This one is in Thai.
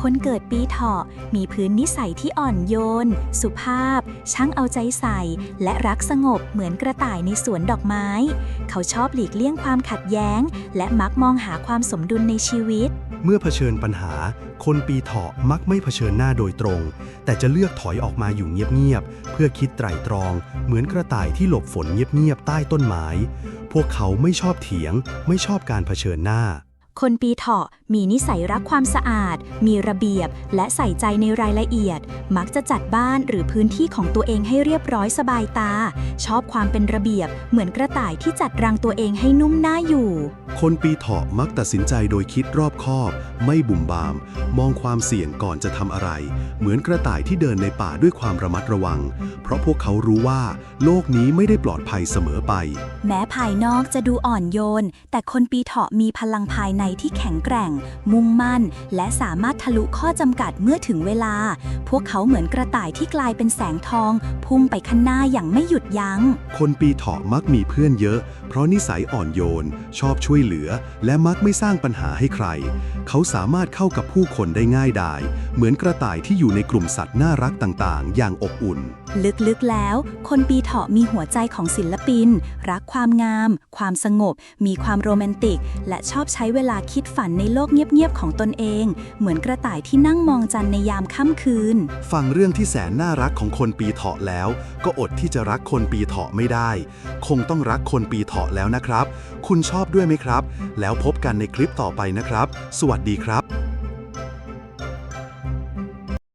คนเกิดปีเถาะมีพื้นนิสัยที่อ่อนโยน สุภาพ ช่างเอาใจใส่ และรักสงบเหมือนกระต่ายในสวนดอกไม้ เขาชอบหลีกเลี่ยงความขัดแย้ง และมักมองหาความสมดุลในชีวิต เมื่อเผชิญปัญหา คนปีเถาะมักไม่เผชิญหน้าโดยตรง แต่จะเลือกถอยออกมาอยู่เงียบๆเพื่อคิดไตร่ตรอง เหมือนกระต่ายที่หลบฝนเงียบๆใต้ต้นไม้ พวกเขาไม่ชอบเถียง ไม่ชอบการเผชิญหน้า คนปีเถาะมีนิสัยรักความสะอาด มีระเบียบ และใส่ใจในรายละเอียด มักจะจัดบ้านหรือพื้นที่ของตัวเองให้เรียบร้อยสบายตา ชอบความเป็นระเบียบ เหมือนกระต่ายที่จัดรังตัวเองให้นุ่มน่าอยู่ คนปีเถาะมักตัดสินใจโดยคิดรอบคอบ ไม่บุ่มบาม มองความเสี่ยงก่อนจะทำอะไร เหมือนกระต่ายที่เดินในป่าด้วยความระมัดระวัง เพราะพวกเขารู้ว่า โลกนี้ไม่ได้ปลอดภัยเสมอไป แม้ภายนอกจะดูอ่อนโยน แต่คนปีเถาะมีพลังภายในที่แข็งแกร่ง มุ่งมั่น และสามารถทะลุข้อจำกัดเมื่อถึงเวลา พวกเขาเหมือนกระต่ายที่กลายเป็นแสงทอง พุ่งไปข้างหน้าอย่างไม่หยุดยัง้ง คนปีเถาะมักมีเพื่อนเยอะ เพราะนิสัยอ่อนโยน ชอบช่วยเหลือ และมักไม่สร้างปัญหาให้ใคร เขาสามารถเข้ากับผู้คนได้ง่ายดาย เหมือนกระต่ายที่อยู่ในกลุ่มสัตว์น่ารักต่างๆ อย่างอบอุ่น ลึกๆแล้ว คนปีเถาะมีหัวใจของศิลปิน รักความงาม ความสงบ มีความโรแมนติก และชอบใช้เวลาคิดฝันในโลกเงียบๆของตนเอง เหมือนกระต่ายที่นั่งมองจันทร์ในยามค่ำคืน ฟังเรื่องที่แสนน่ารักของคนปีเถาะแล้ว ก็อดที่จะรักคนปีเถาะไม่ได้ คงต้องรักคนปีเถาะแล้วนะครับ คุณชอบด้วยไหมครับ แล้วพบกันในคลิปต่อไปนะครับ สวัสดีครับ